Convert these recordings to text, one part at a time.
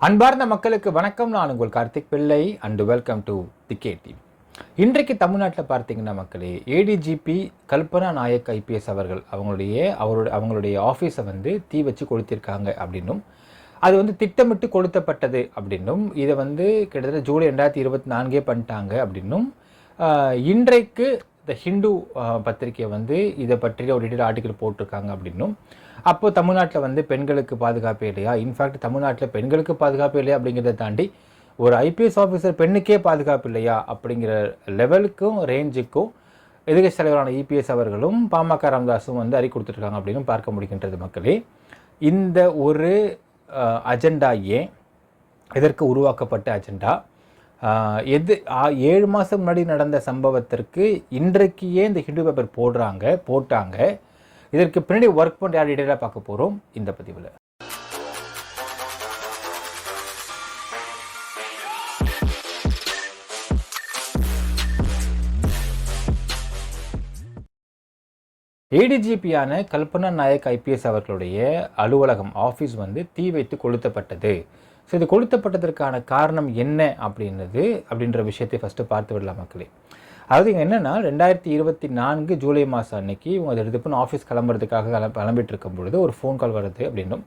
அன்பார்ந்த மக்களுக்கு வணக்கம். நான் உங்கள் Karthik Pillai and welcome to the KD இன்றைக்கு தமிழ்நாட்டில் பார்த்தீங்கன்னா மக்களே ஏடிஜிபி கல்பனா நாயக் ஐபிஎஸ் அவர்கள் அவங்களுடைய அவருடைய அவங்களுடைய ஆஃபீஸை வந்து தீ வச்சு கொளுத்திருக்காங்க அப்படின்னும். அது வந்து திட்டமிட்டு கொளுத்தப்பட்டது அப்படின்னும். இதை வந்து கிட்டத்தட்ட ஜூலை ரெண்டாயிரத்தி இருபத்தி நான்கே பண்ணிட்டாங்க அப்படின்னும். இன்றைக்கு த ஹிந்து ஆஹ், பத்திரிகை வந்து இதை பற்றிய ஒரு டீட்டெயில் ஆர்டிக்கல் போட்டிருக்காங்க அப்படின்னும். அப்போ தமிழ்நாட்டில் வந்து பெண்களுக்கு பாதுகாப்பு இல்லையா? இன்ஃபேக்ட் தமிழ்நாட்டில் பெண்களுக்கு பாதுகாப்பு இல்லையா அப்படிங்கிறத தாண்டி ஒரு ஐபிஎஸ் ஆஃபீஸர் பெண்ணுக்கே பாதுகாப்பு இல்லையா அப்படிங்கிற லெவலுக்கும் ரேஞ்சுக்கும் எதிர்கட்சி தலைவரான இபிஎஸ் அவர்களும் பாமக ராமதாஸும் வந்து அறி கொடுத்துருக்காங்க அப்படின்னு பார்க்க முடிகின்றது மக்களே. இந்த ஒரு அஜெண்டா ஏன் இதற்கு உருவாக்கப்பட்ட அஜெண்டா எது ஆ- ஏழு மாதம் முன்னாடி நடந்த சம்பவத்திற்கு இன்றைக்கு ஏன் இந்த ஹிண்டு பேப்பர் போடுறாங்க போட்டாங்க? இதற்கு பின்னாடி ஒர்க் பண்ணுற யார் டீட்டெயிலாக பார்க்க போகிறோம் இந்த பதிவில். ஏடிஜிபியான கல்பனா நாயக் ஐபிஎஸ் அவர்களுடைய அலுவலகம் ஆஃபீஸ் வந்து தீ வைத்து கொளுத்தப்பட்டது. ஸோ இது கொளுத்தப்பட்டதற்கான காரணம் என்ன அப்படின்றது அப்படின்ற விஷயத்தை ஃபஸ்ட்டு பார்த்து விடலாம் மக்களே. அதாவது இங்கே என்னென்னா ரெண்டாயிரத்தி இருபத்தி நான்கு ஜூலை மாதம் அன்னைக்கு இவங்க அதை எடுத்துப்போன்னு ஆஃபீஸ் கிளம்புறதுக்காக கிளம்ப கிளம்பிட்டு இருக்கும் பொழுது ஒரு ஃபோன் கால் வருது அப்படின்னும்.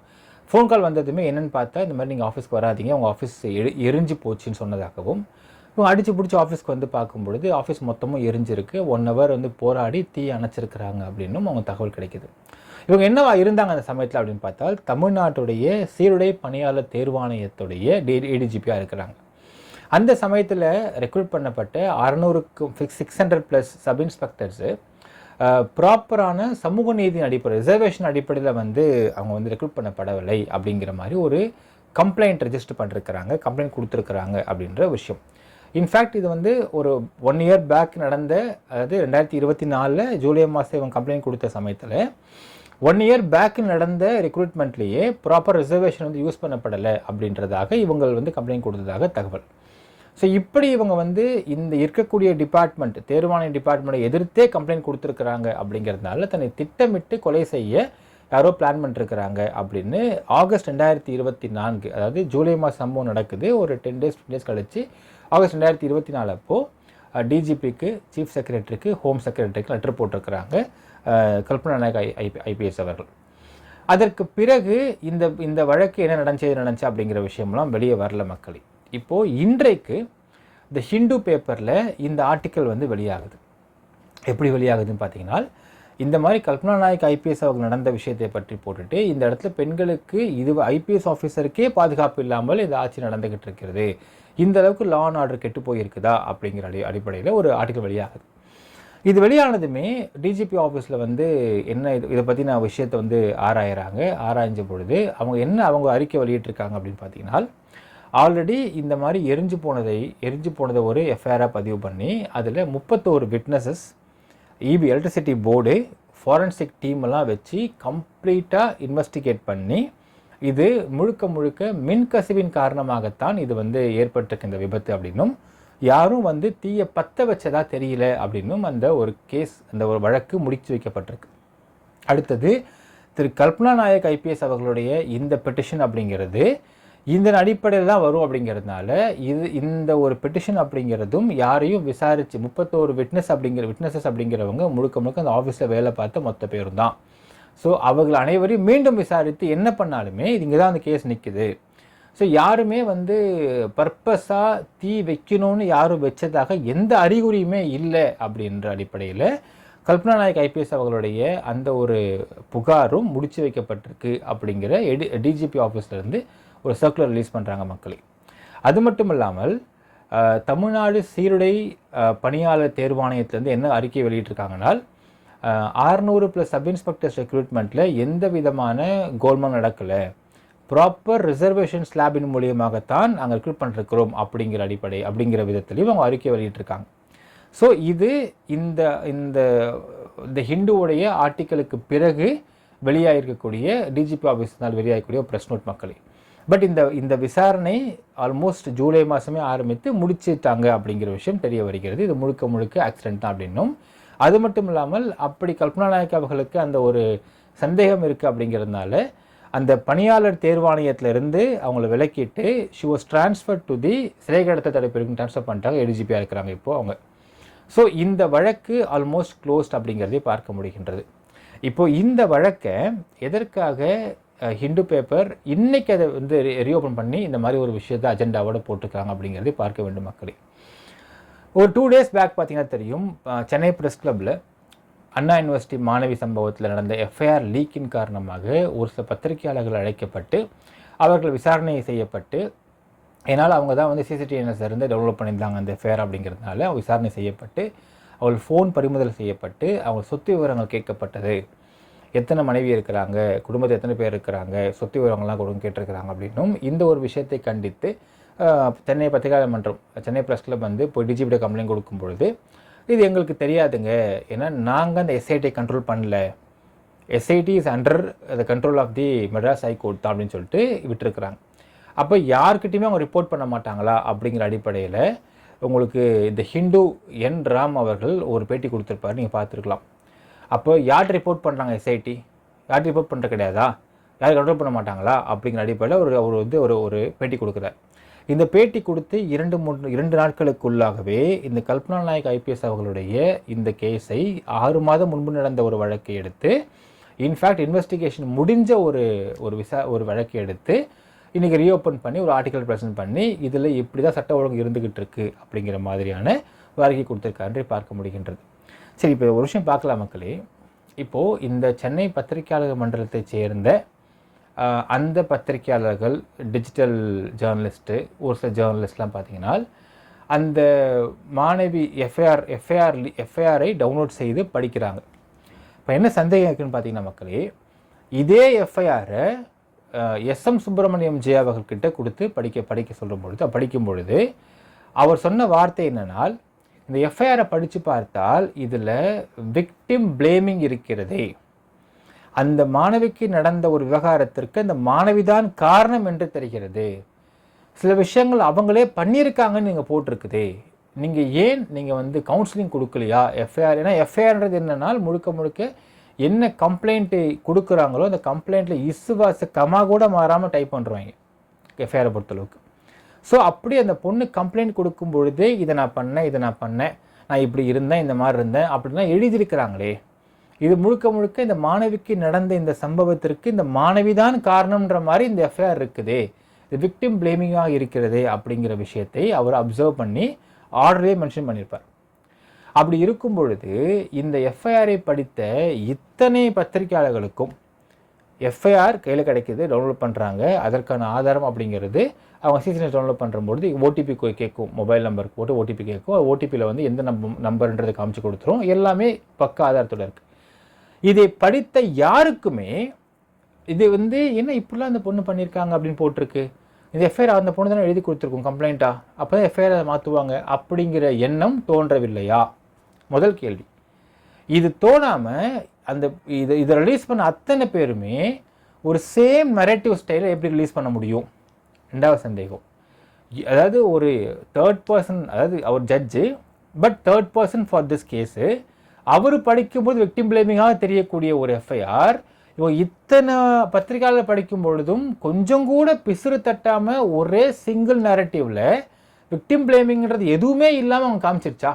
ஃபோன் கால் வந்ததுமே என்னென்னு பார்த்தா இந்த மாதிரி நீங்கள் ஆஃபீஸ்க்கு வராதீங்க உங்கள் ஆஃபீஸ் எரி எரிஞ்சு போச்சுன்னு சொன்னதாகவும் இவங்க அடித்து பிடிச்சி ஆஃபீஸ்க்கு வந்து பார்க்கும் பொழுது ஆஃபீஸ் மொத்தமும் எரிஞ்சிருக்கு ஒன் ஹவர் வந்து போராடி தீ அணைச்சிருக்கிறாங்க அப்படின்னும் அவங்க தகவல் கிடைக்குது. இவங்க என்னவா இருந்தாங்க அந்த சமயத்தில் அப்படின்னு பார்த்தால் தமிழ்நாட்டுடைய சீருடை பணியாளர் தேர்வாணையத்துடைய டி ஏடிஜிபியாக இருக்கிறாங்க. அந்த சமயத்தில் ரெக்ரூட் பண்ணப்பட்ட அறநூறுக்கும் six hundred plus sub inspectors ப்ராப்பரான சமூக நீதியின் அடிப்படை ரிசர்வேஷன் அடிப்படையில் வந்து அவங்க வந்து ரெக்ரூட் பண்ணப்படவில்லை அப்படிங்கிற மாதிரி ஒரு கம்ப்ளைண்ட் ரெஜிஸ்டர் பண்ணிருக்கிறாங்க கம்ப்ளைண்ட் கொடுத்துருக்குறாங்க அப்படின்ற விஷயம். இன்ஃபேக்ட் இது வந்து ஒரு ஒன் இயர் பேக் நடந்த அதாவது ரெண்டாயிரத்தி இருபத்தி நாலில் ஜூலை மாதம் இவங்க கம்ப்ளைண்ட் கொடுத்த சமயத்தில் ஒன் இயர் பேக் நடந்த ரெக்ரூட்மெண்ட்லேயே ப்ராப்பர் ரிசர்வேஷன் வந்து யூஸ் பண்ணப்படலை அப்படின்றதாக இவங்க வந்து கம்ப்ளைண்ட் கொடுத்ததாக தகவல். ஸோ இப்படி இவங்க வந்து இந்த இருக்கக்கூடிய டிபார்ட்மெண்ட் தேர்வாணைய டிபார்ட்மெண்ட்டை எதிர்த்தே கம்ப்ளைண்ட் கொடுத்துருக்குறாங்க அப்படிங்கிறதுனால தன்னை திட்டமிட்டு கொலை செய்ய யாரோ பிளான் பண்ணிருக்கிறாங்க அப்படின்னு ஆகஸ்ட் ரெண்டாயிரத்தி இருபத்தி நான்கு அதாவது ஜூலை மாதம் சம்பவம் நடக்குது. ஒரு டென் டேஸ் டேஸ் கழித்து ஆகஸ்ட் ரெண்டாயிரத்தி இருபத்தி நாலு அப்போது டிஜிபிக்கு சீஃப் செக்ரட்டரிக்கு ஹோம் செக்ரட்டரிக்கு லெட்டர் போட்டிருக்கிறாங்க Kalpana Nayak I IP IPS அவர்கள். அதற்கு பிறகு இந்த இந்த வழக்கு என்ன நடந்துச்சு நடந்துச்சு அப்படிங்கிற விஷயம்லாம் வெளியே வரல மக்களே. இப்போது இன்றைக்கு இந்த ஹிந்து பேப்பரில் இந்த ஆர்டிக்கல் வந்து வெளியாகுது. எப்படி வெளியாகுதுன்னு பார்த்தீங்கன்னா இந்த மாதிரி கல்பனா நாயக் ஐபிஎஸ் அவங்க நடந்த விஷயத்தை பற்றி போட்டுட்டு இந்த இடத்துல பெண்களுக்கு இது ஐபிஎஸ் ஆஃபீஸருக்கே பாதுகாப்பு இல்லாமல் இந்த ஆட்சி நடந்துகிட்டு இருக்கிறது. இந்த அளவுக்கு லா அண்ட் ஆர்டர் கெட்டு போயிருக்குதா அப்படிங்கிற அடி அடிப்படையில் ஒரு ஆர்டிக்கல் வெளியாகுது. இது வெளியானதுமே டிஜிபி ஆஃபீஸில் வந்து என்ன இது இதை பற்றின விஷயத்தை வந்து ஆராயிறாங்க. ஆராய்ஞ்ச பொழுது அவங்க என்ன அவங்க அறிக்கை வெளியிட்டிருக்காங்க அப்படின்னு பார்த்தீங்கன்னா ஆல்ரெடி இந்த மாதிரி எரிஞ்சு போனதை எரிஞ்சு போனதை ஒரு எஃப்ஐஆராக பதிவு பண்ணி அதில் முப்பத்தோரு witnesses EB electricity board forensic டீமெல்லாம் வச்சு கம்ப்ளீட்டாக இன்வெஸ்டிகேட் பண்ணி இது முழுக்க முழுக்க மின்கசிவின் காரணமாகத்தான் இது வந்து ஏற்பட்டிருக்கு இந்த விபத்து அப்படின்னும் யாரும் வந்து தீயை பற்ற வச்சதா தெரியல அப்படின்னும் அந்த ஒரு கேஸ் அந்த ஒரு வழக்கு முடிச்சு வைக்கப்பட்டிருக்கு. அடுத்தது திரு கல்பனா நாயக் ஐபிஎஸ் அவர்களுடைய இந்த பெட்டிஷன் அப்படிங்கிறது இந்த அடிப்படையில் தான் வரும் அப்படிங்கிறதுனால இது இந்த ஒரு பெட்டிஷன் அப்படிங்கிறதும் யாரையும் விசாரித்து முப்பத்தோரு விட்னஸ் அப்படிங்கிற விட்னஸஸ் அப்படிங்கிறவங்க முழுக்க முழுக்க அந்த ஆஃபீஸில் வேலை பார்த்த மொத்த பேரும் தான். ஸோ அவர்கள் அனைவரையும் மீண்டும் விசாரித்து என்ன பண்ணாலுமே இது இங்கே தான் அந்த கேஸ் நிற்குது ஸோ யாருமே வந்து பர்பஸாக தீ வைக்கணும்னு யாரும் வச்சதாக எந்த அறிகுறியுமே இல்லை அப்படின்ற அடிப்படையில் கல்பனா நாயக் ஐபிஎஸ் அவர்களுடைய அந்த ஒரு புகாரும் முடிச்சு வைக்கப்பட்டிருக்கு அப்படிங்கிற எடி டிஜிபி ஆஃபீஸ்லேருந்து ஒரு சர்க்குலர் ரிலீஸ் பண்ணுறாங்க மக்களை. அது மட்டும் இல்லாமல் தமிழ்நாடு சீருடை பணியாளர் தேர்வாணையத்திலேருந்து என்ன அறிக்கை வெளியிட்டிருக்காங்கன்னா ஆறுநூறு ப்ளஸ் சப் இன்ஸ்பெக்டர்ஸ் ரெக்ரூட்மெண்ட்டில் எந்த விதமான கோல்மால் நடக்கலை. ப்ராப்பர் ரிசர்வேஷன் ஸ்லாபின் மூலியமாகத்தான் நாங்கள் ரெக்ரூட் பண்ணிருக்கிறோம் அப்படிங்கிற அடிப்படை அப்படிங்கிற விதத்துலையும் அவங்க அறிக்கை வெளியிட்டிருக்காங்க. ஸோ இது இந்த இந்த இந்த ஹிந்துவுடைய ஆர்டிக்கலுக்கு பிறகு வெளியாகிருக்கக்கூடிய டிஜிபி ஆஃபீஸ்னால் வெளியாகக்கூடிய ப்ரெஸ் நோட் மக்களே. பட் இந்த இந்த விசாரணை ஆல்மோஸ்ட் ஜூலை மாதமே ஆரம்பித்து முடிச்சுட்டாங்க அப்படிங்கிற விஷயம் தெரிய வருகிறது. இது முழுக்க முழுக்க ஆக்சிடென்ட் தான் அப்படின்னும். அது மட்டும் இல்லாமல் அப்படி கல்பனா நாயக் அவர்களுக்கு அந்த ஒரு சந்தேகம் இருக்குது அப்படிங்கிறதுனால அந்த பணியாளர் தேர்வாணையத்திலிருந்து அவங்கள விலக்கிட்டு she was transfer to the சிறை கடத்த தடுப்பிற்கு ட்ரான்ஸ்ஃபர் பண்ணிட்டாங்க. ஏடிஜிபியாக இருக்கிறாங்க இப்போ அவங்க. ஸோ இந்த வழக்கு ஆல்மோஸ்ட் க்ளோஸ்ட் அப்படிங்கிறதே பார்க்க முடிகின்றது. இப்போது இந்த வழக்கை எதற்காக ஹிண்டு ஹிந்து பேப்பர் இன்றைக்கி அதை வந்து ரீஓப்பன் பண்ணி இந்த மாதிரி ஒரு விஷயத்தை அஜெண்டாவோட போட்டிருக்காங்க அப்படிங்கிறதே பார்க்க வேண்டும் மக்களே. ஒரு டூ டேஸ் பேக் பார்த்தீங்கன்னா தெரியும். சென்னை ப்ரெஸ் கிளப்பில் அண்ணா யூனிவர்சிட்டி மாணவி சம்பவத்தில் நடந்த எஃப்ஐஆர் லீக்கின் காரணமாக ஒரு சில பத்திரிகையாளர்கள் அழைக்கப்பட்டு அவர்கள் விசாரணை செய்யப்பட்டு ஏன்னால் அவங்க தான் வந்து சிசிடிஎன்எஸ் இருந்து டெவலப் பண்ணியிருந்தாங்க அந்த எஃப்ஐஆர் அப்படிங்கிறதுனால விசாரணை செய்யப்பட்டு அவள் ஃபோன் பறிமுதல் செய்யப்பட்டு அவங்க சொத்து விவரங்கள் கேட்கப்பட்டது. எத்தனை மனைவி இருக்கிறாங்க குடும்பத்தில் எத்தனை பேர் இருக்கிறாங்க சொத்து விவரங்கள்லாம் கொடுங்க கேட்டிருக்கிறாங்க அப்படின்னும் இந்த ஒரு விஷயத்தை கண்டித்து சென்னை பத்திரிகையாளர் மன்றம் சென்னை ப்ரெஸ் கிளப் வந்து போய் டிஜிபிட்ட கம்ப்ளைண்ட் கொடுக்கும் பொழுது இது எங்களுக்கு தெரியாதுங்க. ஏன்னா நாங்கள் அந்த எஸ்ஐடியை கண்ட்ரோல் பண்ணல. SIT is under the control of the Madras high court தான் அப்படின்னு சொல்லிட்டு விட்டுருக்குறாங்க. அப்போ யார்கிட்டையுமே அவங்க ரிப்போர்ட் பண்ண மாட்டாங்களா அப்படிங்கிற அடிப்படையில் உங்களுக்கு இந்த ஹிந்து என் ராம் அவர்கள் ஒரு பேட்டி கொடுத்துருப்பாரு நீங்கள் பார்த்துருக்கலாம். அப்போ யார் ரிப்போர்ட் பண்ணுறாங்க எஸ்ஐடி யார் ரிப்போர்ட் பண்ணுற கிடையாதா? யாரும் கண்ட்ரோல் பண்ண மாட்டாங்களா? அப்படிங்கிற அடிப்படையில் ஒரு அவர் வந்து ஒரு ஒரு பேட்டி கொடுக்குறார். இந்த பேட்டி கொடுத்து இரண்டு மூன்று இரண்டு நாட்களுக்குள்ளாகவே இந்த கல்பனா நாயக் ஐபிஎஸ் அவர்களுடைய இந்த கேஸை ஆறு மாதம் முன்பு நடந்த ஒரு வழக்கை எடுத்து இன்ஃபேக்ட் இன்வெஸ்டிகேஷன் முடிஞ்ச ஒரு ஒரு விசா ஒரு வழக்கை எடுத்து இன்றைக்கி ரீஓப்பன் பண்ணி ஒரு ஆர்டிக்கல் ப்ரெசென்ட் பண்ணி இதில் இப்படி தான் சட்ட ஒழுங்கு இருந்துக்கிட்டு இருக்குது அப்படிங்கிற மாதிரியான ஒரு அறிக்கை கொடுத்துருக்காரு பார்க்க முடிகின்றது. சரி இப்போ ஒரு விஷயம் பார்க்கலாம் மக்களே. இப்போது இந்த சென்னை பத்திரிகையாளர் மண்டலத்தை சேர்ந்த அந்த பத்திரிகையாளர்கள் டிஜிட்டல் ஜேர்னலிஸ்ட்டு ஒரு சில ஜேர்னலிஸ்ட்லாம் பார்த்தீங்கன்னா அந்த மாணவி எஃப்ஐஆர் எஃப்ஐஆர் எஃப்ஐஆரை டவுன்லோட் செய்து படிக்கிறாங்க. இப்போ என்ன சந்தேகம் இருக்குன்னு பார்த்தீங்கன்னா மக்களே இதே எஃப்ஐஆரை எஸ்எம் சுப்பிரமணியம் ஜெயா அவர்கள்கிட்ட கொடுத்து படிக்க படிக்க சொல்லும் பொழுது படிக்கும் பொழுது அவர் சொன்ன வார்த்தை என்னென்னால் இந்த எஃப்ஐஆரை படித்து பார்த்தால் இதில் விக்டிம் பிளேமிங் இருக்கிறதே. அந்த மாணவிக்கு நடந்த ஒரு விவகாரத்திற்கு அந்த மாணவிதான் காரணம் என்று தெரிகிறது. சில விஷயங்கள் அவங்களே பண்ணியிருக்காங்கன்னு நீங்கள் போட்டிருக்குதே. நீங்கள் ஏன் நீங்கள் வந்து கவுன்சிலிங் கொடுக்கலையா? எஃப்ஐஆர் ஏன்னா எஃப்ஐஆர்ன்றது என்னன்னா முழுக்க முழுக்க என்ன கம்ப்ளைண்ட்டு கொடுக்குறாங்களோ அந்த கம்ப்ளைண்ட்டில் இசுவாச கமா கூட மாறாமல் டைப் பண்ணுறாங்க எஃப்ஐஆரை பொறுத்தளவுக்கு. ஸோ அப்படி அந்த பொண்ணு கம்ப்ளைண்ட் கொடுக்கும் பொழுதே இதை நான் பண்ணேன் இதை நான் பண்ணேன் நான் இப்படி இருந்தேன் இந்த மாதிரி இருந்தேன் அப்படிலாம் எழுதியிருக்கிறாங்களே. இது முழுக்க முழுக்க இந்த மாணவிக்கு நடந்த இந்த சம்பவத்திற்கு இந்த மாணவி தான் காரணம்ன்ற மாதிரி இந்த எஃப்ஐஆர் இருக்குதே. இது விக்டிம் பிளேமிங்காக இருக்கிறது அப்படிங்கிற விஷயத்தை அவர் அப்சர்வ் பண்ணி ஆர்டரே மென்ஷன் பண்ணியிருப்பார். அப்படி இருக்கும் பொழுது இந்த எஃப்ஐஆரை படித்த இத்தனை பத்திரிகையாளர்களுக்கும் எஃப்ஐஆர் கையில் கிடைக்கிது டவுன்லோட் பண்ணுறாங்க அதற்கான ஆதாரம் அப்படிங்கிறது அவங்க சிசிஎஸ் டவுன்லோட் பண்ணுறம்போது ஓடிபி கேட்கும். மொபைல் நம்பருக்கு போட்டு ஓடிபி கேட்கும். ஓடிபியில் வந்து எந்த நம்ப நம்பர்ன்றது காமிச்சு கொடுத்துரும். எல்லாமே பக்க ஆதாரத்தோடு இருக்குது இதை படித்த யாருக்குமே இது வந்து என்ன இப்படிலாம் அந்த பொண்ணு பண்ணியிருக்காங்க அப்படின்னு போட்டிருக்கு. இந்த எஃப்ஐஆர் அந்த பொண்ணு தானே எழுதி கொடுத்துருக்கும் கம்ப்ளைண்ட்டா அப்போ தான் எஃப்ஐஆர் அதை மாற்றுவாங்க அப்படிங்கிற எண்ணம் தோன்றவில்லையா? முதல் கேள்வி. இது தோணாமல் அந்த இதை இதை ரிலீஸ் பண்ண அத்தனை பேருமே ஒரு சேம் நரேட்டிவ் ஸ்டைலை எப்படி ரிலீஸ் பண்ண முடியும்? ரெண்டாவது சந்தேகம். அதாவது ஒரு தேர்ட் பர்சன் அதாவது அவர் judge but third person for this case அவர் படிக்கும்போது விக்டிம் பிளேமிங்காக தெரியக்கூடிய ஒரு எஃப்ஐஆர் இவங்க இத்தனை பத்திரிகையாளர் படிக்கும் பொழுதும் கொஞ்சம் கூட பிசுறு தட்டாமல் ஒரே சிங்கிள் நரேட்டிவ்ல விக்டிம் பிளேமிங்கிறது எதுவுமே இல்லாமல் அவங்க காமிச்சிருச்சா?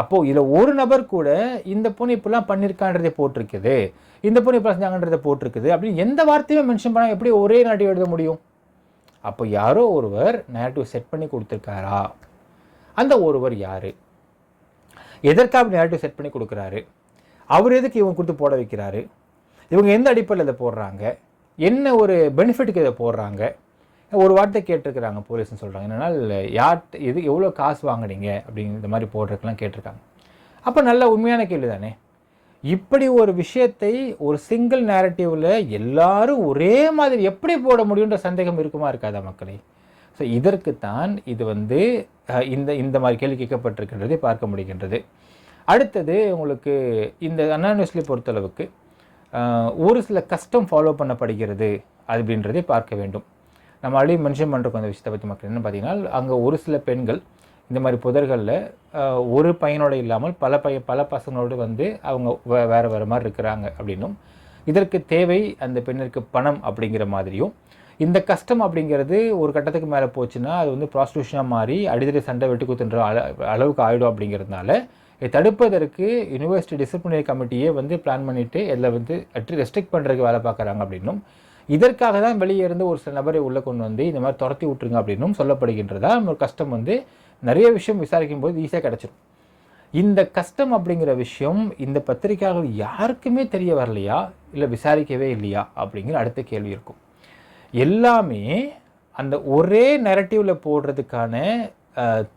அப்போது இதில் ஒரு நபர் கூட இந்த பொண்ணு இப்படிலாம் பண்ணியிருக்கான்றதை போட்டிருக்குது. இந்த பொண்ணு இப்படி செஞ்சாங்கன்றதை போட்டிருக்குது. அப்படின்னு எந்த வார்த்தையுமே மென்ஷன் பண்ணால் எப்படி ஒரே நாட்டிவ் எழுத முடியும்? அப்போ யாரோ ஒருவர் நேரட்டிவ் செட் பண்ணி கொடுத்துருக்காரா? அந்த ஒருவர் யார்? எதற்காக நேரட்டிவ் செட் பண்ணி கொடுக்குறாரு? அவர் எதுக்கு இவங்க கொடுத்து போட வைக்கிறாரு? இவங்க எந்த அடிப்படையில் இதை போடுறாங்க? என்ன ஒரு பெனிஃபிட்டுக்கு இதை போடுறாங்க? ஒரு வார்த்தை கேட்டிருக்கிறாங்க போலீஸ்னு சொல்கிறாங்க என்னென்னா யார் இது எவ்வளோ காசு வாங்குனீங்க? அப்படிங்கிற இந்த மாதிரி போடுறதுக்கெலாம் கேட்டிருக்காங்க. அப்போ நல்ல உண்மையான கேள்வி தானே. இப்படி ஒரு விஷயத்தை ஒரு சிங்கிள் நேரட்டிவில் எல்லாரும் ஒரே மாதிரி எப்படி போட முடியுன்ற சந்தேகம் இருக்குமா இருக்காதா மக்களே? ஸோ இதற்குத்தான் இது வந்து இந்த இந்த மாதிரி கேள்வி கேட்கப்பட்டிருக்கின்றதை பார்க்க முடிகின்றது. அடுத்தது உங்களுக்கு இந்த அண்ணா நியூஸ்லி பொறுத்தளவுக்கு ஒரு சில கஸ்டம் ஃபாலோ பண்ணப்படுகிறது அப்படின்றதை பார்க்க வேண்டும். நம்ம ஆல்ரெடி மென்ஷன் பண்ணுறோம் அந்த விஷயத்தை பற்றி மக்கள் என்ன பார்த்தீங்கன்னா அங்கே ஒரு சில பெண்கள் இந்த மாதிரி புதர்களில் ஒரு பையனோட இல்லாமல் பல பைய பல பசங்களோடு வந்து அவங்க வே வேறு வேறு மாதிரி இருக்கிறாங்க அப்படின்னும். இதற்கு தேவை அந்த பெண்ணிற்கு பணம் அப்படிங்கிற மாதிரியும். இந்த கஷ்டம் அப்படிங்கிறது ஒரு கட்டத்துக்கு மேலே போச்சுன்னா அது வந்து ப்ராஸ்டியூஷனாக மாறி அடிதடி சண்டை வெட்டி குத்துன்ற அள அளவுக்கு ஆகிடும் அப்படிங்கிறதுனால இதை தடுப்பதற்கு யூனிவர்சிட்டி டிசிப்ளினரி கமிட்டியே வந்து பிளான் பண்ணிவிட்டு இதில் வந்து அட்ரி ரெஸ்ட்ரிக்ட் பண்ணுறதுக்கு வேலை பார்க்குறாங்க அப்படின்னும். இதற்காக தான் வெளியே இருந்து ஒரு சில நபரை உள்ளே கொண்டு வந்து இந்த மாதிரி துரத்தி விட்டுருங்க அப்படின்னும் சொல்லப்படுகின்றதா. ஒரு கஷ்டம் வந்து நிறைய விஷயம் விசாரிக்கும் போது ஈஸியாக கிடச்சிரும். இந்த கஷ்டம் அப்படிங்கிற விஷயம் இந்த பத்திரிக்கைகள் யாருக்குமே தெரிய வரலையா? இல்லை விசாரிக்கவே இல்லையா? அப்படிங்கிற அடுத்த கேள்வி இருக்கும். எல்லாமே அந்த ஒரே நெரட்டிவில் போடுறதுக்கான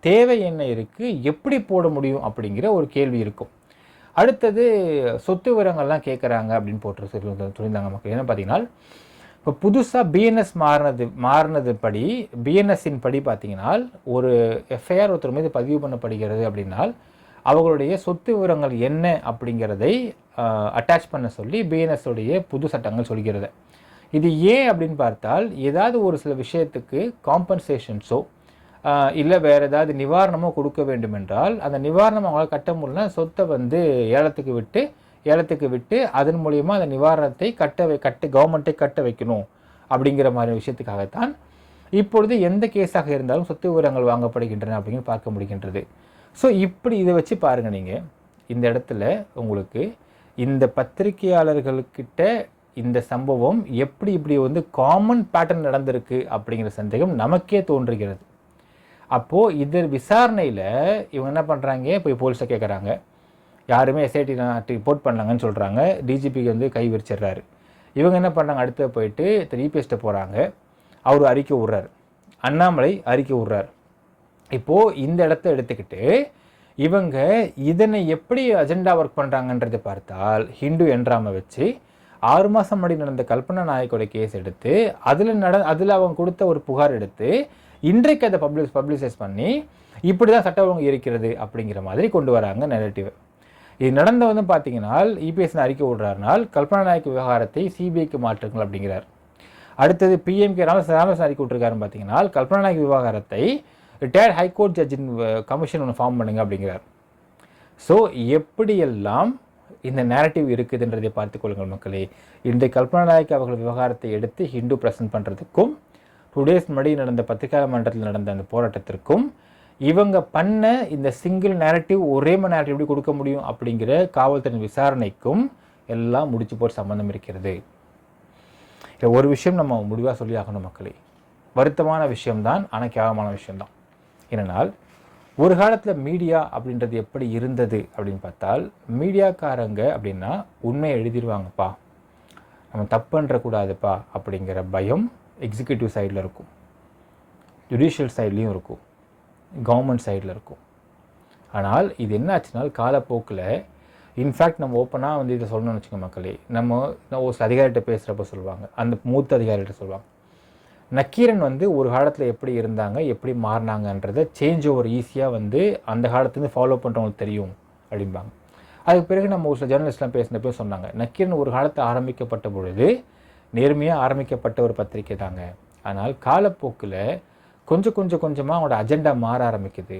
தேவை என்ன இருக்குது எப்படி போட முடியும்? அப்படிங்கிற ஒரு கேள்வி இருக்கும். அடுத்தது சொத்து விவரங்கள்லாம் கேட்குறாங்க அப்படின்னு போட்டு சொல்லி சொல்லியிருந்தாங்க மக்கள். ஏன்னா பார்த்தீங்கன்னா இப்போ புதுசாக பிஎன்எஸ் மாறினது மாறினது படி பிஎன்எஸ்ஸின் படி பார்த்தீங்கன்னா ஒரு எஃப்ஐஆர் ஒருத்தர் மீது பதிவு பண்ணப்படுகிறது அப்படின்னால் அவர்களுடைய சொத்து விவரங்கள் என்ன அப்படிங்கிறதை அட்டாச் பண்ண சொல்லி பிஎன்எஸ்ஸுடைய புது சட்டங்கள் சொல்கிறது. இது ஏன் அப்படின்னு பார்த்தால் ஏதாவது ஒரு சில விஷயத்துக்கு காம்பன்சேஷன்ஸோ இல்லை வேறு ஏதாவது நிவாரணமோ கொடுக்க வேண்டும் என்றால் அந்த நிவாரணம் அவங்களால் கட்ட முடியல சொத்தை வந்து ஏலத்துக்கு விட்டு ஏலத்துக்கு விட்டு அதன் மூலியமாக அந்த நிவாரணத்தை கட்ட வை கட்ட கவர்மெண்ட்டை கட்ட வைக்கணும் அப்படிங்கிற மாதிரி விஷயத்துக்காகத்தான் இப்பொழுது எந்த கேஸாக இருந்தாலும் சொத்து விவரங்கள் வாங்கப்படுகின்றன அப்படின்னு பார்க்க முடிகின்றது. ஸோ இப்படி இதை வச்சு பாருங்கள் நீங்கள் இந்த இடத்துல உங்களுக்கு இந்த பத்திரிகையாளர்கள்கிட்ட இந்த சம்பவம் எப்படி இப்படி வந்து காமன் பேட்டர்ன் நடந்திருக்கு அப்படிங்கிற சந்தேகம் நமக்கே தோன்றுகிறது. அப்போது இது விசாரணையில் இவங்க என்ன பண்ணுறாங்க போய் போலீஸை கேட்குறாங்க யாருமே எஸ்ஐடி ரிப்போர்ட் பண்ணலாங்கன்னு சொல்கிறாங்க டிஜிபிக்கு வந்து கை விரிச்சிடுறாரு. இவங்க என்ன பண்ணாங்க? அடுத்து போயிட்டு இபிஎஸ்ட்டை போகிறாங்க அவர் அறிக்கை விட்றாரு. அண்ணாமலை அறிக்கை விட்றாரு. இப்போது இந்த இடத்த எடுத்துக்கிட்டு இவங்க இதனை எப்படி அஜெண்டா ஒர்க் பண்ணுறாங்கன்றதை பார்த்தால் ஹிந்து என்றாம வச்சு ஆறு மாதம் முன்னாடி நடந்த கல்பனா நாயக்கோட கேஸ் எடுத்து அதில் நட அதில் அவங்க கொடுத்த ஒரு புகார் எடுத்து இன்றைக்கு அதை பப்ளிஷ் பப்ளிசைஸ் பண்ணி இப்படி தான் சட்டம் ஒழுங்கு இருக்கிறது அப்படிங்கிற மாதிரி கொண்டு வராங்க நெரட்டிவ் இது நடந்த வந்து பார்த்தீங்கன்னா இபிஎஸ் அறிக்கை விடுறாருனால் கல்பனா நாயக் விவகாரத்தை சிபிஐக்கு மாற்றுங்கள் அப்படிங்கிறார். அடுத்தது பிஎம்கே ராமசாமி ராமசாமி அறிக்கை விட்டுருக்காருன்னு பார்த்தீங்கன்னா கல்பனா நாயக் விவகாரத்தை ரிட்டையர்ட் ஹைகோர்ட் ஜட்ஜின் கமிஷன் ஒன்று ஃபார்ம் பண்ணுங்க அப்படிங்கிறார். ஸோ எப்படியெல்லாம் இந்த நேரட்டிவ் இருக்குதுன்றதை பார்த்துக்கொள்ளுங்கள் மக்களே. இன்றைய கல்பனா நாயக் அவர்கள் விவகாரத்தை எடுத்து ஹிந்து பிரசன்ட் பண்ணுறதுக்கும் டூ டேஸ் முன்னாடி நடந்த பத்திரிகா மன்றத்தில் நடந்த அந்த போராட்டத்திற்கும் இவங்க பண்ண இந்த சிங்கிள் நேரட்டிவ் ஒரே மணி நேரட்டிவ் எப்படி கொடுக்க முடியும் அப்படிங்கிற காவல்துறை விசாரணைக்கும் எல்லாம் முடிச்சு போட்டு சம்மந்தம் இருக்கிறது. ஒரு விஷயம் நம்ம முடிவாக சொல்லி ஆகணும் மக்களே. வருத்தமான விஷயம்தான் ஆனால் கேவலமான விஷயம்தான். ஏனென்றால் ஒரு காலத்தில் மீடியா அப்படின்றது எப்படி இருந்தது அப்படின்னு பார்த்தால் மீடியாக்காரங்க அப்படின்னா உண்மையை எழுதிடுவாங்கப்பா. நம்ம தப்புன்ற கூடாதுப்பா அப்படிங்கிற பயம் எக்ஸிக்யூட்டிவ் சைடில் இருக்கும். ஜுடிஷியல் சைட்லேயும் இருக்கும். கவர்மெண்ட் சைடில் இருக்கும். ஆனால் இது என்ன ஆச்சுன்னா காலப்போக்கில் இன்ஃபேக்ட் நம்ம ஓப்பனாக வந்து இதை சொல்லணும்னு வச்சுக்கோங்க மக்களே. நம்ம ஒரு ஒரு அதிகாரிகிட்ட பேசுகிறப்ப சொல்லுவாங்க. அந்த மூத்த அதிகாரிகிட்ட சொல்லுவாங்க. நக்கீரன் வந்து ஒரு காலத்தில் எப்படி இருந்தாங்க எப்படி மாறினாங்கன்றதை சேஞ்ச் ஓவர் ஈஸியாக வந்து அந்த காலத்துலேருந்து ஃபாலோ பண்ணுறவங்களுக்கு தெரியும் அப்படிம்பாங்க. அதுக்கு பிறகு நம்ம ஒரு சில ஜேர்னலிஸ்ட்லாம் பேசினப்போ சொன்னாங்க. நக்கீரன் ஒரு காலத்தில் ஆரம்பிக்கப்பட்ட பொழுது நேர்மையாக ஆரம்பிக்கப்பட்ட ஒரு பத்திரிக்கை தாங்க. ஆனால் காலப்போக்கில் கொஞ்சம் கொஞ்சம் கொஞ்சமாக அவங்களோட அஜெண்டா மாற ஆரம்பிக்குது.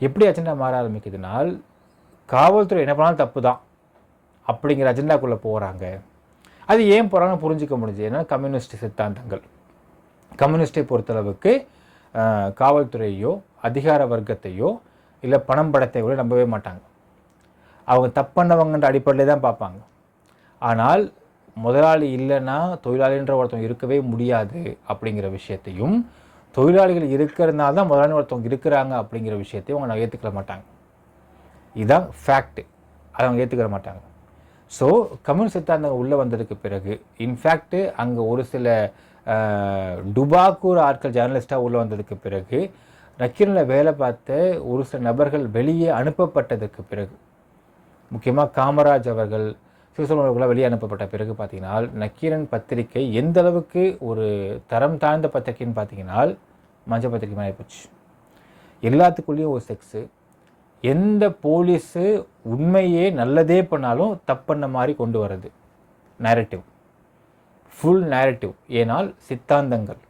எப்படி அஜெண்டா மாற ஆரம்பிக்குதுனால் காவல்துறை என்ன பண்ணாலும் தப்பு தான் அப்படிங்கிற அஜெண்டாக்குள்ளே போகிறாங்க அது ஏன் போகிறாங்கன்னு புரிஞ்சிக்க முடிஞ்சு ஏன்னா கம்யூனிஸ்ட் சித்தாந்தங்கள். கம்யூனிஸ்டை பொறுத்தளவுக்கு காவல்துறையோ அதிகார வர்க்கத்தையோ இல்லை பணம் படத்தை கூட நம்பவே மாட்டாங்க. அவங்க தப்பண்ணவங்கன்ற அடிப்படையில் தான் பார்ப்பாங்க. ஆனால் முதலாளி இல்லைன்னா தொழிலாளின்ற ஒருத்தவங்க இருக்கவே முடியாது அப்படிங்கிற விஷயத்தையும் தொழிலாளிகள் இருக்கிறதுனால தான் முதலாளி ஒருத்தவங்க இருக்கிறாங்க அப்படிங்கிற விஷயத்தையும் அவங்க ஏற்றுக்கிற மாட்டாங்க. இதுதான் ஃபேக்ட் அதை அவங்க ஏற்றுக்கிற மாட்டாங்க. ஸோ கம்யூனிஸ்ட் சித்தாந்தங்கள் உள்ளே வந்ததுக்கு பிறகு இன்ஃபேக்ட்டு அங்கே ஒரு சில டுபாக்கூர் ஆட்கள் ஜேர்னலிஸ்ட்டாக உள்ளே வந்ததுக்கு பிறகு நக்கீரனில் வேலை பார்த்த ஒரு சில நபர்கள் வெளியே அனுப்பப்பட்டதுக்கு பிறகு முக்கியமாக காமராஜ் அவர்கள் சிவசுப்ரமணியர்களாக வெளியே அனுப்பப்பட்ட பிறகு பார்த்தீங்கன்னா நக்கீரன் பத்திரிகை எந்த அளவுக்கு ஒரு தரம் தாழ்ந்த பத்திரிகைன்னு பார்த்தீங்கன்னா மஞ்சள் பத்திரிகை மாதிரி போச்சு. எல்லாத்துக்குள்ளேயும் ஒரு செக்ஸு எந்த போலீஸு உண்மையே நல்லதே பண்ணாலும் தப்பண்ண மாதிரி கொண்டு வர்றது. நேரட்டிவ் ஃபுல் நேரட்டிவ் ஏனால் சித்தாந்தங்கள்.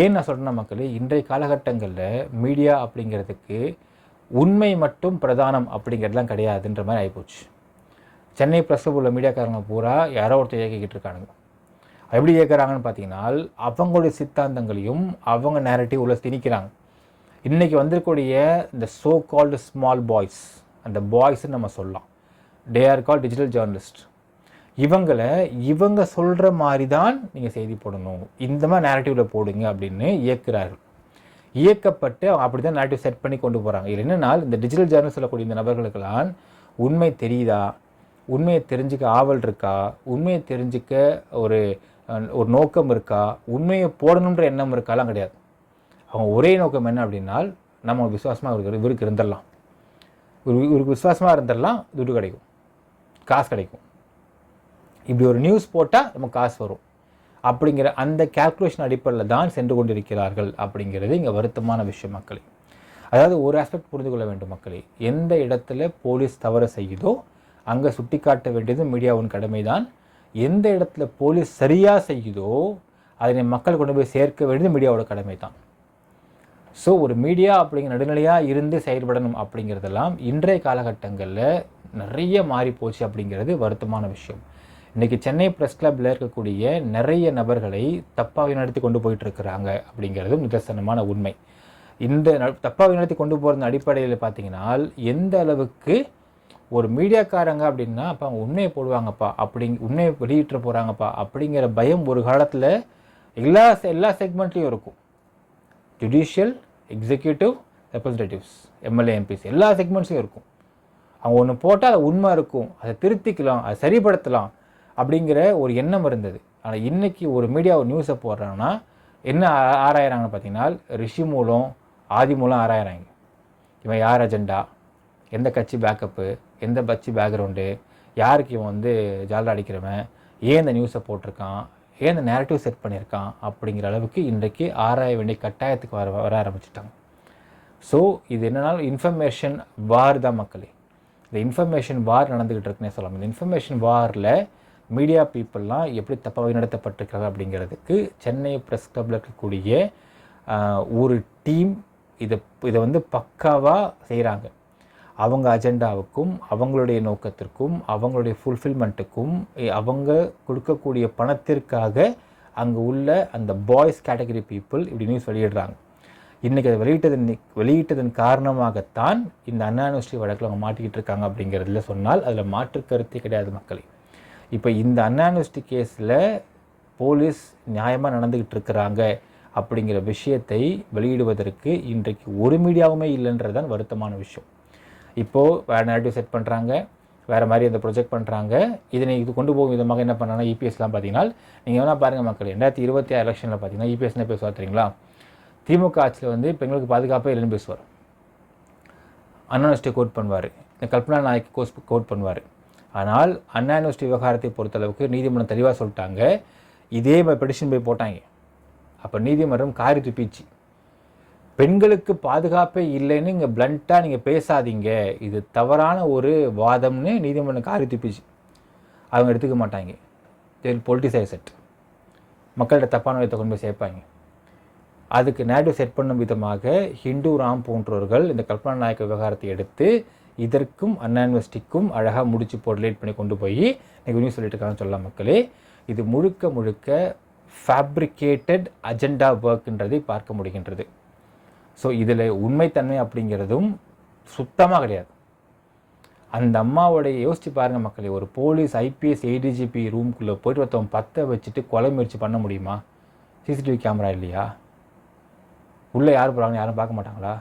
ஏன் நான் சொல்கிறேன்னா மக்களே இன்றைய காலகட்டங்களில் மீடியா அப்படிங்கிறதுக்கு உண்மை மட்டும் பிரதானம் அப்படிங்கிறதுலாம் கிடையாதுன்ற மாதிரி ஆகிப்போச்சு சென்னை ப்ரெஸ்ஸில் உள்ள மீடியாக்காரங்க பூரா யாரோ ஒருத்தர் இயக்கிக்கிட்டு இருக்கானுங்க. எப்படி இயக்குறாங்கன்னு பார்த்தீங்கன்னா அவங்களுடைய சித்தாந்தங்களையும் அவங்க நேரட்டிவ் உள்ள திணிக்கிறாங்க. இன்றைக்கி வந்திருக்கக்கூடிய இந்த சோ கால்டு ஸ்மால் பாய்ஸ் அந்த பாய்ஸ்ன்னு நம்ம சொல்லலாம். They are call digital journalist இவங்களை இவங்க சொல்கிற மாதிரி தான் நீங்கள் செய்தி போடணும். இந்த மாதிரி நேரட்டிவில் போடுங்க அப்படின்னு இயக்குறார்கள். இயக்கப்பட்டு அப்படி தான் நேரட்டிவ் செட் பண்ணி கொண்டு போகிறாங்க இது என்னன்னா இந்த டிஜிட்டல் ஜேர்னல் சொல்லக்கூடிய இந்த நபர்களுக்கெல்லாம் உண்மை தெரியுதா? உண்மையை தெரிஞ்சுக்க ஆவல் இருக்கா? உண்மையை தெரிஞ்சுக்க ஒரு ஒரு நோக்கம் இருக்கா? உண்மையை போடணுன்ற எண்ணம் இருக்காலாம் கிடையாது. அவங்க ஒரே நோக்கம் என்ன அப்படின்னா நம்ம விசுவாசமாக இருக்கு இவருக்கு இருந்துடலாம். இவருக்கு விசுவாசமாக இருந்துடலாம் துட்டு கிடைக்கும். காசு கிடைக்கும். இப்படி ஒரு நியூஸ் போட்டால் நமக்கு காசு வரும். அப்படிங்கிற அந்த கேல்குலேஷன் அடிப்படையில் தான் சென்று கொண்டிருக்கிறார்கள் அப்படிங்கிறது இங்கே வருத்தமான விஷயம் மக்களே. அதாவது ஒரு ஆஸ்பெக்ட் புரிந்து கொள்ள வேண்டும் மக்களே. எந்த இடத்துல போலீஸ் தவறு செய்யுதோ அங்கே சுட்டி காட்ட வேண்டியது மீடியாவின் கடமை தான் எந்த இடத்துல போலீஸ் சரியாக செய்யுதோ அதனை மக்கள் கொண்டு போய் சேர்க்க வேண்டியது மீடியாவோட கடமை தான் ஸோ ஒரு மீடியா அப்படிங்கிற நடுநிலையாக இருந்து செயல்படணும் அப்படிங்கிறதெல்லாம் இன்றைய காலகட்டங்களில் நிறைய மாறி போச்சு அப்படிங்கிறது வருத்தமான விஷயம். இன்றைக்கி சென்னை ப்ரெஸ் கிளப்பில் இருக்கக்கூடிய நிறைய நபர்களை தப்பாக நடத்தி கொண்டு போயிட்டுருக்கிறாங்க அப்படிங்கிறதும் நிதர்சனமான உண்மை. இந்த தப்பாக நடத்தி கொண்டு போகிறது அடிப்படையில் பார்த்தீங்கன்னா எந்த அளவுக்கு ஒரு மீடியாக்காரங்க அப்படின்னா அப்போ அவங்க உண்மையை போடுவாங்கப்பா அப்படி உண்மையை வெளியிட்டு போகிறாங்கப்பா அப்படிங்கிற பயம் ஒரு காலத்தில் எல்லா எல்லா செக்மெண்ட்லேயும் இருக்கும். Judicial executive representatives MLA MPs எல்லா செக்மெண்ட்ஸையும் இருக்கும். அவங்க ஒன்று போட்டால் அது உண்மை இருக்கும் அதை திருத்திக்கலாம் அதை சரிப்படுத்தலாம் அப்படிங்கிற ஒரு எண்ணம் இருந்தது. ஆனால் இன்றைக்கி ஒரு மீடியா ஒரு நியூஸை போடுறாங்கன்னா என்ன ஆராயிறாங்கன்னு பார்த்தீங்கன்னா ரிஷி மூலம் ஆதி மூலம் ஆராயிறாங்க. இவன் யார் அஜெண்டா எந்த கட்சி பேக்கப்பு எந்த கட்சி பேக்ரவுண்டு யாருக்கு இவன் வந்து ஜாலரா அடிக்கிறவன் ஏன் இந்த நியூஸை போட்டிருக்கான் ஏன் இந்த நேரட்டிவ் செட் பண்ணியிருக்கான் அப்படிங்கிற அளவுக்கு இன்றைக்கு ஆராய வேண்டிய கட்டாயத்துக்கு வர வர ஆரம்பிச்சிட்டாங்க. ஸோ இது என்னன்னாலும் இன்ஃபர்மேஷன் வார் தான் மக்களே. இந்த இன்ஃபர்மேஷன் வார் நடந்துக்கிட்டு இருக்குன்னே சொல்லலாம். இந்த இன்ஃபர்மேஷன் வாரில் மீடியா பீப்புளெலாம் எப்படி தப்பாக வழிநடத்தப்பட்டிருக்காங்க அப்படிங்கிறதுக்கு சென்னை ப்ரெஸ் கிளப்பில் இருக்கக்கூடிய ஒரு டீம் இதை இதை வந்து பக்காவாக செய்கிறாங்க அவங்க அஜெண்டாவுக்கும் அவங்களுடைய நோக்கத்திற்கும் அவங்களுடைய ஃபுல்ஃபில்மெண்ட்டுக்கும் அவங்க கொடுக்கக்கூடிய பணத்திற்காக அங்கே உள்ள அந்த பாய்ஸ் கேட்டகரி பீப்புள் இப்படி நியூஸ் வெளியிடுறாங்க. இன்றைக்கி அதை வெளியிட்டதன் வெளியிட்டதன் காரணமாகத்தான் இந்த அண்ணா யூனிவர்சிட்டி வழக்கில் அவங்க மாட்டிக்கிட்டு இருக்காங்க அப்படிங்கிறதுல சொன்னால் அதில் மாற்று கருத்தே கிடையாது மக்களே. இப்போ இந்த அண்ணா யூனிவர்சிட்டி கேஸில் போலீஸ் நியாயமாக நடந்துக்கிட்டு இருக்கிறாங்க அப்படிங்கிற விஷயத்தை வெளியிடுவதற்கு இன்றைக்கு ஒரு மீடியாவுமே இல்லைன்றது தான் வருத்தமான விஷயம். இப்போது வேறு நேரட்டிவ் செட் பண்ணுறாங்க வேறு மாதிரி அந்த ப்ரொஜெக்ட் பண்ணுறாங்க இதனை இது கொண்டு போகும் விதமாக என்ன பண்ணாங்கன்னா இபிஎஸ்லாம் பார்த்தீங்கன்னா நீங்கள் வேணால் பாருங்கள் மக்கள் ரெண்டாயிரத்தி இருபத்தி ஆறு எலெக்ஷனில் பார்த்தீங்கன்னா இபிஎஸ்னே பேசுவார் தெரியுங்களா? திமுக ஆட்சியில் வந்து பெண்களுக்கு பாதுகாப்பே இல்லைன்னு பேசுவார். அண்ணா யூனிவர்சிட்டி கோட் பண்ணுவார். இந்த கல்பனா நாயக் கோஸ் கோட் பண்ணுவார். ஆனால் அண்ணா யூனிவர்சிட்டி விவகாரத்தை பொறுத்தளவுக்கு நீதிமன்றம் தெளிவாக சொல்லிட்டாங்க. இதே மாதிரி பெடிஷன் போய் போட்டாங்க. அப்போ நீதிமன்றம் காரி துப்பிச்சு. பெண்களுக்கு பாதுகாப்பே இல்லைன்னு இங்கே பிளண்ட்டாக நீங்கள் பேசாதீங்க. இது தவறான ஒரு வாதம்னு நீதிமன்றம் காரி துப்பிச்சு அவங்க எடுத்துக்க மாட்டாங்க. தேல் பொலிட்டிசைசட் செட் மக்கள்கிட்ட தப்பான விதத்தை கொண்டு போய் சேர்ப்பாங்க. அதுக்கு நேட்டிவ் செட் பண்ணும் விதமாக ஹிந்து ராம் போன்றவர்கள் இந்த கல்பனா நாயக்க விவகாரத்தை எடுத்து இதற்கும் அன்யூனிவர்சிட்டிக்கும் அழகாக முடிச்சு போட்டு ரிலேட் பண்ணி கொண்டு போய் நீங்கள் நியூஸ் சொல்லிட்டு இருக்காங்கன்னு சொல்லலாம் மக்களே. இது முழுக்க முழுக்க ஃபேப்ரிகேட்டட் அஜெண்டா ஒர்க்ன்றதை பார்க்க முடிகின்றது. ஸோ இதில் உண்மைத்தன்மை அப்படிங்கிறதும் சுத்தமாக கிடையாது. அந்த அம்மாவோடைய யோசித்து பாருங்கள் மக்களே ஒரு போலீஸ் ஐபிஎஸ் ஏடிஜிபி ரூம்குள்ளே போயிட்டு ஒருத்தவங்க பற்ற வச்சுட்டு கொலை முயற்சி பண்ண முடியுமா? சிசிடிவி கேமரா இல்லையா? உள்ளே யார் போகிறாங்க யாரும் பார்க்க மாட்டாங்களா?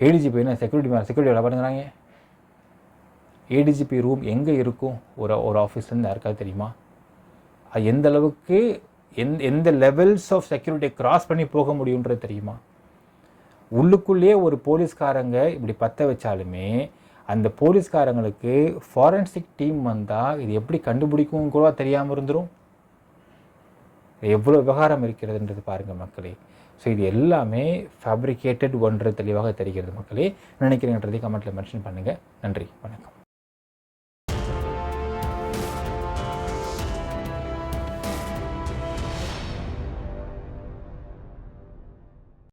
ஏடிஜிபி என்ன செக்யூரிட்டி மேலே செக்யூரிட்டி வேலை பண்ணுறாங்க ஏடிஜிபி ரூம் எங்கே இருக்கும்? ஒரு ஒரு ஆஃபீஸ்லேருந்து யாருக்காவது தெரியுமா? அது எந்த அளவுக்கு எந்த எந்த லெவல்ஸ் ஆஃப் செக்யூரிட்டியை கிராஸ் பண்ணி போக முடியுன்றது தெரியுமா? உள்ளுக்குள்ளேயே ஒரு போலீஸ்காரங்க இப்படி பற்ற வச்சாலுமே அந்த போலீஸ்காரங்களுக்கு ஃபாரன்சிக் டீம் வந்தால் இது எப்படி கண்டுபிடிக்கும் கூட தெரியாமல் இருந்துடும் எவ்வளோ விவகாரம் இருக்கிறதுன்றது பாருங்கள் மக்களே. ஸோ இது எல்லாமே ஃபேப்ரிகேட்டட் ஒன்று தெளிவாக தெரிகிறது மக்களே. நினைக்கிறேன்றதை கமெண்ட்டில் மென்ஷன் பண்ணுங்கள் நன்றி. வணக்கம்.